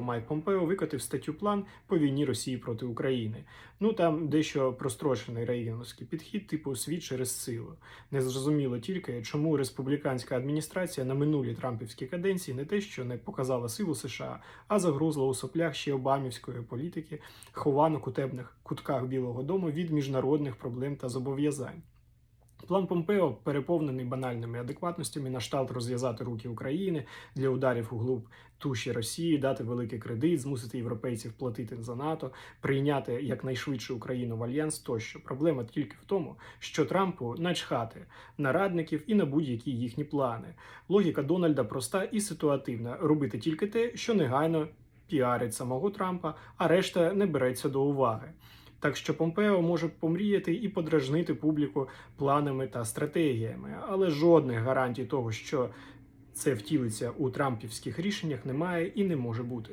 Майк Помпео викотив статтю план по війні Росії проти України. Ну там дещо прострочений рейгановський підхід, типу світ через силу. Незрозуміло тільки, чому республіканська адміністрація на минулій Трампівській каденції не те, що не показала силу США, а загрузла у соплях ще обамівської політики, хованок у темних кутках Білого Дому від міжнародних проблем та зобов'язань. План Помпео переповнений банальними адекватностями на шталт розв'язати руки України для ударів у глуб туші Росії, дати великий кредит, змусити європейців платити за НАТО, прийняти якнайшвидше Україну в альянс. Тощо проблема тільки в тому, що Трампу начхати на радників і на будь-які їхні плани. Логіка Дональда проста і ситуативна: робити тільки те, що негайно піарить самого Трампа, а решта не береться до уваги. Так що Помпео може помріяти і подражнити публіку планами та стратегіями, але жодних гарантій того, що це втілиться у трампівських рішеннях, немає і не може бути.